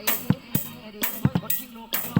ไปดูคนทิ้งโลก